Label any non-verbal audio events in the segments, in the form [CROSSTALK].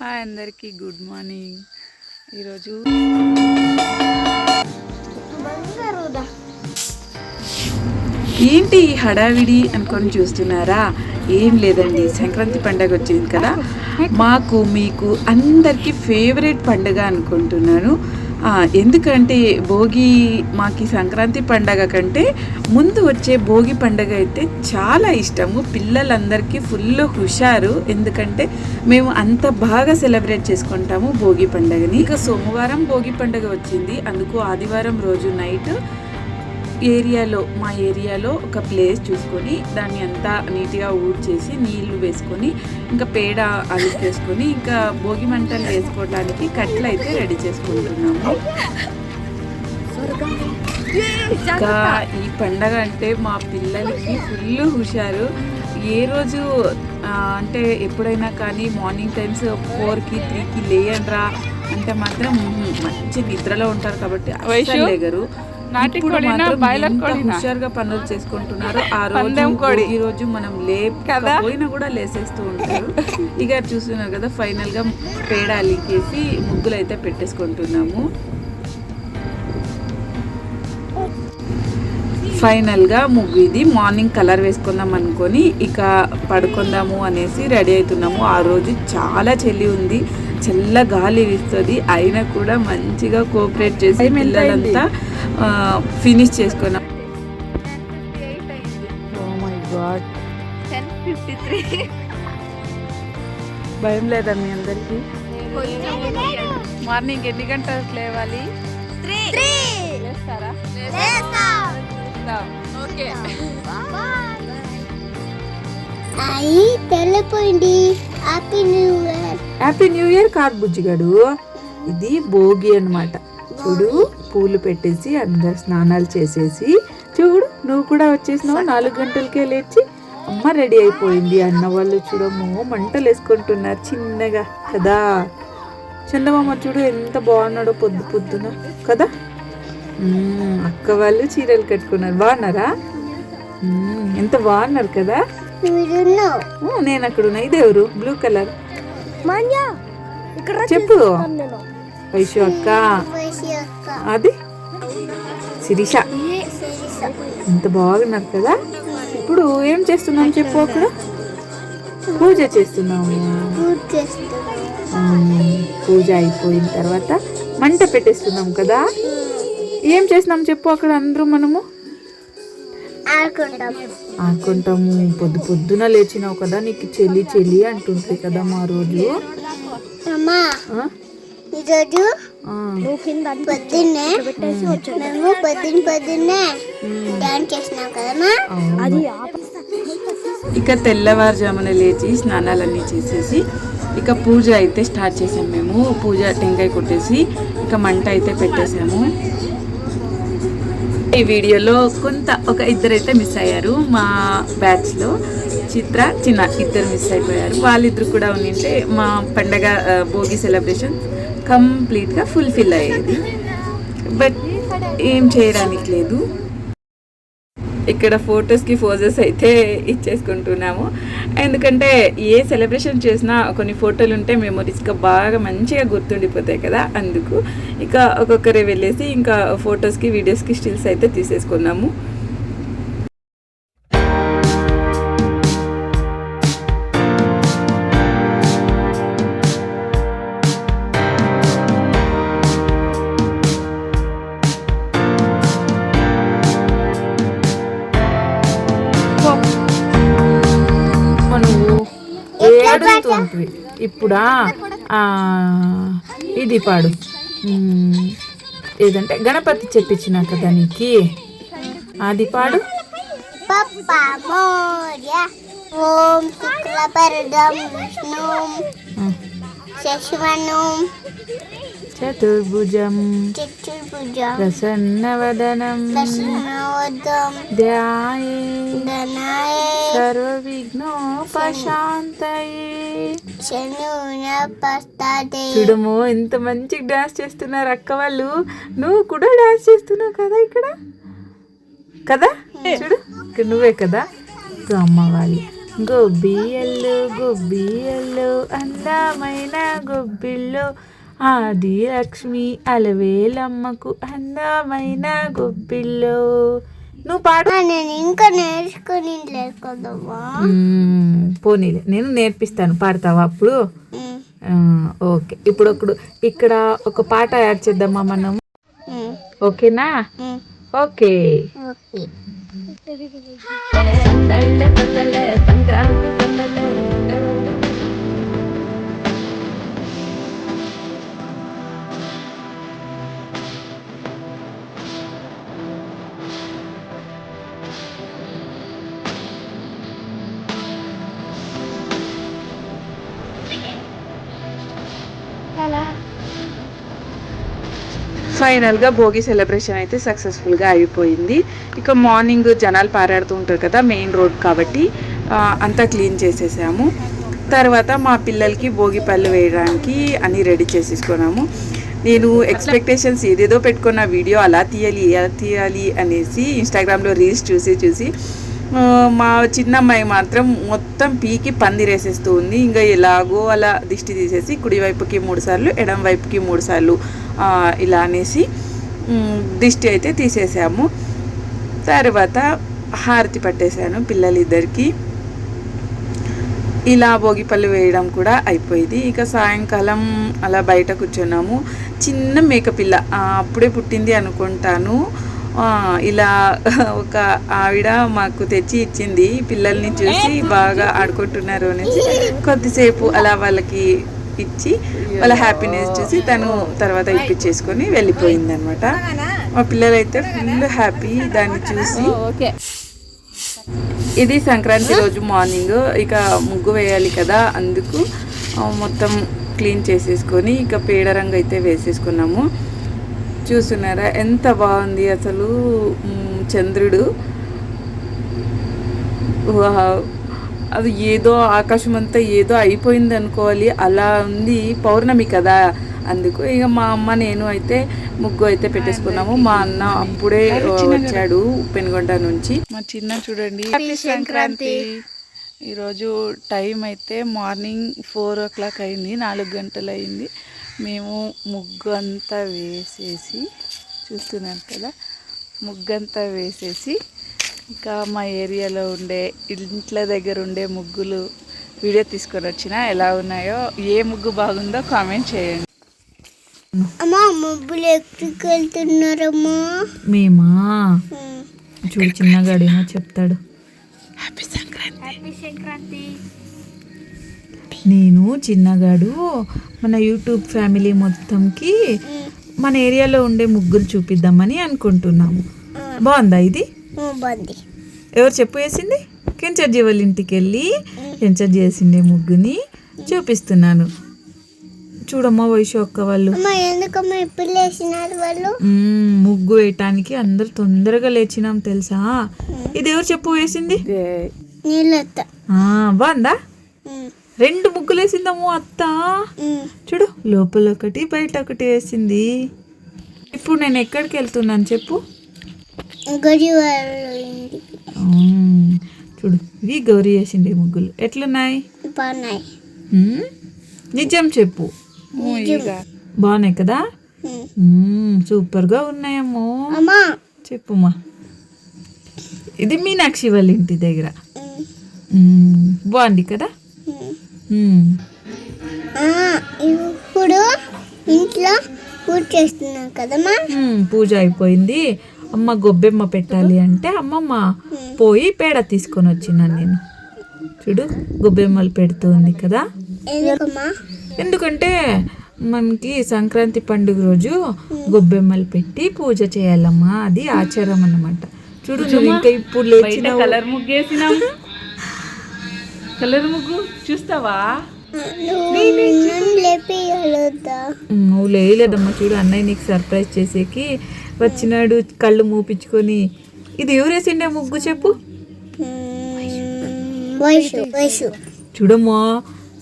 Hi అందరికీ good morning. ఈరోజు ఏంటి ఈ హడావిడి అనుకొని చూస్తున్నారా? ఏం లేదండి సంక్రాంతి పండగ వచ్చింది కదా. మాకు మీకు అందరికీ ఫేవరెట్ పండగ అనుకుంటున్నాను. ఎందుకంటే భోగి మాకు ఈ సంక్రాంతి పండగ కంటే ముందు వచ్చే భోగి పండగ అయితే చాలా ఇష్టము. పిల్లలందరికీ ఫుల్ హుషారు. ఎందుకంటే మేము అంత బాగా సెలబ్రేట్ చేసుకుంటాము భోగి పండగని. ఇక సోమవారం భోగి పండగ వచ్చింది. అందుకు ఆదివారం రోజు నైట్ ఏరియాలో మా ఏరియాలో ఒక ప్లేస్ చూసుకొని దాన్ని అంతా నీట్గా ఊడ్చేసి నీళ్ళు వేసుకొని ఇంకా పేడ అలుకేసుకొని ఇంకా భోగి మంటలు వేసుకోవడానికి కట్లు అయితే రెడీ చేసుకుంటున్నాము. ఇంకా ఈ పండగ అంటే మా పిల్లలకి ఫుల్ హుషారు. ఏ రోజు అంటే ఎప్పుడైనా కానీ మార్నింగ్ టైమ్స్ ఫోర్కి త్రీకి లేయండ్రా అంటే మాత్రం మంచి నిద్రలో ఉంటారు కాబట్టి అస్సలు లేగరు. నాటి కోడినా, బాయిలర్ కోడినా? హుషారుగా పనులు చేసుకుంటున్నారు ఆ రోజు కోడి. ఈ రోజు మనం లేకపోయినా కూడా లేసేస్తూ ఉంటారు. ఇక చూస్తున్నారు కదా ఫైనల్గా పేడ అలికేసి ముగ్గులు అయితే పెట్టేసుకుంటున్నాము. ఫైనల్గా ముగ్గు ఇది. మార్నింగ్ కలర్ వేసుకుందాం అనుకొని ఇక పడుకుందాము అనేసి రెడీ అవుతున్నాము. ఆ రోజు చాలా చలి ఉంది. చల్ల గాలి వీస్తుంది. అయినా కూడా మంచిగా కోఆపరేట్ చేసి పిల్లలంతా ఫినిష్ చేసుకున్నాం. త్రీ భయం లేదా మీ అందరికీ? మార్నింగ్ ఎన్ని గంటలకు లేవాలి? లేస్తారా? ఓకే. అయి తెల్లపోయింది happy new year happy new year కాదు బుజ్జిగాడు. ఇది భోగి అన్నమాట. చూడు. పూలు పెట్టేసి అందరు స్నానాలు చేసేసి చూడు నువ్వు కూడా వచ్చేసినావు నాలుగు గంటలకే లేచి అమ్మ రెడీ అయిపోయింది. అన్న వాళ్ళు చూడము మంటలు వేసుకుంటున్నారు చిన్నగా కదా? చందమామ చూడు ఎంత బాగున్నాడో పొద్దు పొద్దున కదా? అక్క వాళ్ళు చీరలు కట్టుకున్నారు. బాగున్నారా? ఎంత బాగున్నారు కదా? నేను అక్కడ ఉన్నా. ఇదేవరు? Blue colour. చెప్పు. వైషు అక్క. అది? శిరీష. ఎంత బాగున్నారు కదా? ఇప్పుడు ఏం చేస్తున్నాం చెప్పు అక్కడ? పూజ చేస్తున్నాము పూజ అయిపోయిన తర్వాత మంట పెట్టేస్తున్నాం కదా? ఏం చేస్తున్నాం చెప్పు అక్కడ అందరూ మనము? ఆడుకుంటాము పొద్దు పొద్దున లేచినావు కదా? నీకు చెల్లి చెల్లి అంటుంది కదా మా రోజు? ఈరోజు. పొద్దున్నే మేము పొద్దున్న పొద్దున్నే డాన్స్ చేసినాం కదమ్మా? అవును. ఇక తెల్లవారుజామున లేచి స్నానాలన్నీ చేసేసి ఇక పూజ అయితే స్టార్ట్ చేసాం మేము. పూజ టెంకాయ కొట్టేసి ఇక మంట అయితే పెట్టేసాము. ఈ వీడియోలో కొంత ఒక ఇద్దరు అయితే మిస్ అయ్యారు. మా బ్యాచ్లో చిత్ర చిన్న ఇద్దరు మిస్ అయిపోయారు. వాళ్ళిద్దరు కూడా ఉండింటే మా పండగ భోగి సెలబ్రేషన్ కంప్లీట్గా ఫుల్ఫిల్ అయ్యేది. బట్ ఏం చేయడానికి లేదు. ఇక్కడ ఫొటోస్కి ఫోజెస్ అయితే ఇచ్చేసుకుంటున్నాము. ఎందుకంటే ఏ సెలబ్రేషన్ చేసినా కొన్ని ఫోటోలు ఉంటే మెమొరీస్గా బాగా మంచిగా గుర్తుండిపోతాయి కదా అందుకు. ఇక ఒక్కొక్కరే వెళ్ళేసి ఇంకా ఫొటోస్కి వీడియోస్కి స్టిల్స్ అయితే తీసేసుకున్నాము. ఏడుస్తుంది ఇప్పుడా? ఇది పాడు. ఏదంటే గణపతి చెప్పించిన కదా నీకి అది పాడు. ఓం శుక్లపరదం విష్ణు మ్మ్. శశివనం చతుర్భుజం చతుర్భుజ ప్రసన్నవదనం ధ్యాయే ధనాయ సర్వవిఘ్నోపశాంతయే శనున పస్తాదే చూడము ఎంత మంచిగా డాన్స్ చేస్తున్నారు అక్క వాళ్ళు. నువ్వు కూడా డాన్స్ చేస్తున్నావు కదా ఇక్కడ? కదా? చూడు ఇక్కడ నువ్వే కదా? ఇప్పుడు అమ్మ వాళ్ళు గొబ్బియల్లు గొబ్బియల్లు అందమైన గొబ్బిళ్ళు. ఆది లక్ష్మి అలవేలమ్మకు అందమైన గొబ్బిళ్ళు నువ్వు పాడు ఆ, నేను ఇంకా నేర్చుకుని పోనీలే నేను నేర్పిస్తాను పాడతావా అప్పుడు ఓకే ఇప్పుడు ఒకడు ఇక్కడ ఒక పాట యాడ్ చేద్దామా మనం ఓకేనా ఓకే ఫైనల్గా భోగి సెలబ్రేషన్ అయితే సక్సెస్ఫుల్గా అయిపోయింది. ఇక మార్నింగ్ జనాలు పారాడుతూ ఉంటారు కదా మెయిన్ రోడ్ కాబట్టి అంతా క్లీన్ చేసేసాము. తర్వాత మా పిల్లలకి భోగి పళ్ళు వేయడానికి అన్నీ రెడీ చేసేసుకున్నాము. నేను ఎక్స్పెక్టేషన్స్ ఏదేదో పెట్టుకున్న వీడియో అలా తీయాలి ఎలా తీయాలి అనేసి ఇన్స్టాగ్రామ్లో రీల్స్ చూసి చూసి మా చిన్నమ్మాయి మాత్రం మొత్తం పీకి పందిరేసేస్తూ ఉంది. ఇంకా ఎలాగో అలా దిష్టి తీసేసి కుడివైపుకి మూడు సార్లు ఎడం వైపుకి మూడు సార్లు ఇలా అనేసి దిష్టి అయితే తీసేసాము. తర్వాత హారతి పట్టేశాను పిల్లలిద్దరికి. ఇలా భోగిపళ్ళు వేయడం కూడా అయిపోయింది. ఇక సాయంకాలం అలా బయట కూర్చున్నాము. చిన్న మేకపిల్ల అప్పుడే పుట్టింది అనుకుంటాను. ఇలా ఒక ఆవిడ మాకు తెచ్చి ఇచ్చింది. పిల్లల్ని చూసి బాగా ఆడుకుంటున్నారు అనేసి కొద్దిసేపు అలా వాళ్ళకి ఇచ్చి వాళ్ళ హ్యాపీనెస్ చూసి తను తర్వాత ఇప్పించేసుకొని వెళ్ళిపోయింది అనమాట మా పిల్లలైతే ఫుల్ హ్యాపీ దాన్ని చూసి. ఓకే ఇది సంక్రాంతి రోజు మార్నింగ్. ఇక ముగ్గు వేయాలి కదా అందుకు మొత్తం క్లీన్ చేసేసుకొని ఇక పేడ రంగు అయితే వేసేసుకున్నాము. చూస్తున్నారా? ఎంత బాగుంది అసలు చంద్రుడు. అది ఏదో ఆకాశం అంతా ఏదో అయిపోయింది అనుకోవాలి. అలా ఉంది పౌర్ణమి కదా. అందుకు ఇక మా అమ్మ నేను అయితే ముగ్గు అయితే పెట్టేసుకున్నాము. మా అన్న అప్పుడే వచ్చాడు పెనుగొండ నుంచి. మా చిన్న చూడండి. సంక్రాంతి. ఈరోజు టైం అయితే మార్నింగ్ ఫోర్ ఓ క్లాక్ అయింది నాలుగు గంటలు అయింది మేము ముగ్గు అంతా వేసేసి చూస్తున్నాను కదా ముగ్గు అంతా వేసేసి ఇంకా మా ఏరియాలో ఉండే ఇంట్ల దగ్గర ఉండే ముగ్గులు వీడియో తీసుకొని వచ్చిన ఎలా ఉన్నాయో ఏ ముగ్గు బాగుందో కామెంట్ చేయండి. అమ్మా మబ్బులు ఎక్కడికి వెళ్తున్నారమ్మా? మేమా. చూడు చిన్నగాడేమో చెప్తాడు. హ్యాపీ సంక్రాంతి. నేను చిన్నగాడు మన యూట్యూబ్ ఫ్యామిలీ మొత్తంకి మన ఏరియాలో ఉండే ముగ్గులు చూపిద్దామని అనుకుంటున్నాము. బాగుందా ఇది? బంది ఎవరు చెప్పు వేసింది కెంచర్జీ వాళ్ళ ఇంటికి వెళ్ళి కెంచర్జీ వేసిండే ముగ్గుని చూపిస్తున్నాను. చూడమ్మా వయసు ఒక్క వాళ్ళు. ముగ్గు వేయటానికి అందరు తొందరగా లేచినాం తెలుసా? ఇది ఎవరు చెప్పు వేసింది బాగుందా? రెండు ముగ్గులు వేసిందమ్మో అత్త చూడు లోపల ఒకటి బయట ఒకటి వేసింది. ఇప్పుడు నేను ఎక్కడికి వెళ్తున్నాను చెప్పు? చూడు ఇవి గౌరీ వేసిండే ముగ్గులు. ఎట్లున్నాయి? నిజం చెప్పు. బాగున్నాయి కదా? సూపర్గా ఉన్నాయమ్మో. అమ్మా. చెప్పుమా. ఇది మీనాక్షి వాళ్ళ ఇంటి దగ్గర. బాగుంది కదా? ఇప్పుడు ఇంట్లో పూజ చేస్తున్నాం కదమ్మా? మ్మ్, పూజ అయిపోయింది. అమ్మ గొబ్బెమ్మ పెట్టాలి అంటే అమ్మమ్మ పోయి పేడ తీసుకొని వచ్చినాను నేను. చూడు గొబ్బెమ్మలు పెడుతుంది కదా. ఎందుకంటే మనకి సంక్రాంతి పండుగ రోజు గొబ్బెమ్మలు పెట్టి పూజ చేయాలమ్మా. అది ఆచారం అన్నమాట. చూడు నువ్వు ఇంకా ఇప్పుడు లేచిన కలర్ ముగ్గు వేసినాం [LAUGHS] కలర్ ముగ్గు చూస్తావా? నువ్వు లేలేదమ్మా చూడు అన్నయ్య నీకు సర్ప్రైజ్ చేసేకి వచ్చినాడు కళ్ళు మూపించుకొని. ఇది ఎవరు వేసిండే ముగ్గు చెప్పు? చూడమ్మా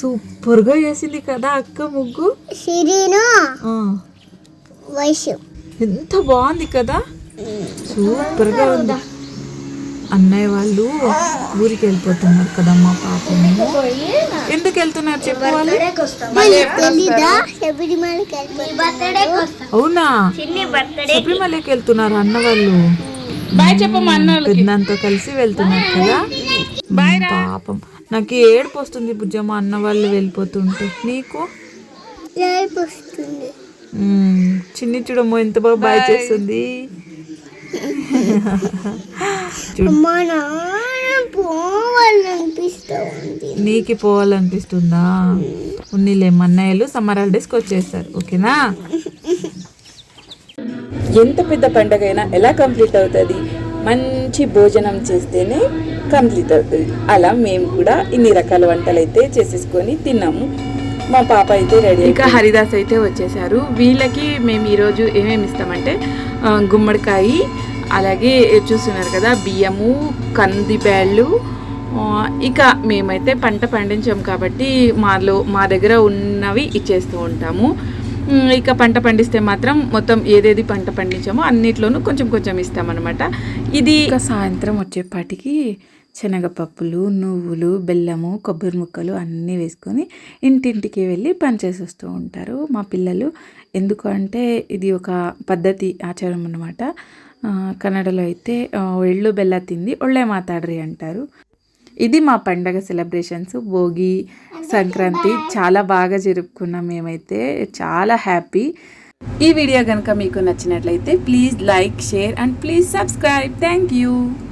సూపర్గా వేసింది కదా అక్క ముగ్గు. ఎంత బాగుంది కదా? సూపర్గా ఉంది. అన్నయ్య వాళ్ళు ఊరికి వెళ్ళిపోతున్నారు కదమ్మా పాపం ఎందుకు వెళ్తున్నారు చెప్పు వాళ్ళు? తెలీదా శబరిమలకి వెళ్ళిపోతాడు అవునా? శబరిమలకి వెళ్తున్నారు అన్న వాళ్ళు. బాయ్ చెప్పమ్మా అన్న పెద్దంతో కలిసి వెళ్తున్నారు కదా. పాపం. నాకు ఏడుపు వస్తుంది బుజ్జమ్మ అన్న వాళ్ళు వెళ్ళిపోతుంటే. నీకు. చిన్ని చూడమ్మో ఎంత బాగా బాయ్. చేస్తుంది అమ్మా నాన్న పోవాలనిపిస్తా ఉంది నీకు పోవాలనిపిస్తుందా? ఉన్నిలే అన్నయ్యలు సమ్మర్ హాలిడేస్కి వచ్చేస్తారు ఓకేనా? ఎంత పెద్ద పండగ అయినా ఎలా కంప్లీట్ అవుతుంది? మంచి భోజనం చేస్తేనే కంప్లీట్ అవుతుంది. అలా మేము కూడా ఇన్ని రకాల వంటలు అయితే చేసేసుకొని తిన్నాము. మా పాప అయితే రెడీ ఇంకా హరిదాస్ అయితే వచ్చేసారు వీళ్ళకి మేము ఈరోజు ఏమేమి ఇస్తామంటే గుమ్మడికాయ అలాగే చూస్తున్నారు కదా బియ్యము కందిబ్యాళ్ళు. ఇక మేమైతే పంట పండించాం కాబట్టి మాలో మా దగ్గర ఉన్నవి ఇచ్చేస్తూ ఉంటాము. ఇక పంట పండిస్తే మాత్రం మొత్తం ఏదేది పంట పండించామో అన్నిట్లోనూ కొంచెం కొంచెం ఇస్తామన్నమాట. ఇది సాయంత్రం వచ్చేపాటికి శనగపప్పులు నువ్వులు బెల్లము కొబ్బరి ముక్కలు అన్నీ వేసుకొని ఇంటింటికి వెళ్ళి పనిచేసి వస్తూ ఉంటారు మా పిల్లలు. ఎందుకు అంటే ఇది ఒక పద్ధతి ఆచారం అన్నమాట. కన్నడలో అయితే ఆ, బెల్ల తింది ఒళ్ళే మాతాడ్రి అంటారు. ఇది మా పండగ సెలబ్రేషన్స్. భోగి సంక్రాంతి చాలా బాగా జరుపుకున్నాం మేమైతే చాలా హ్యాపీ. ఈ వీడియో కనుక మీకు నచ్చినట్లయితే please like share and please subscribe. Thank you.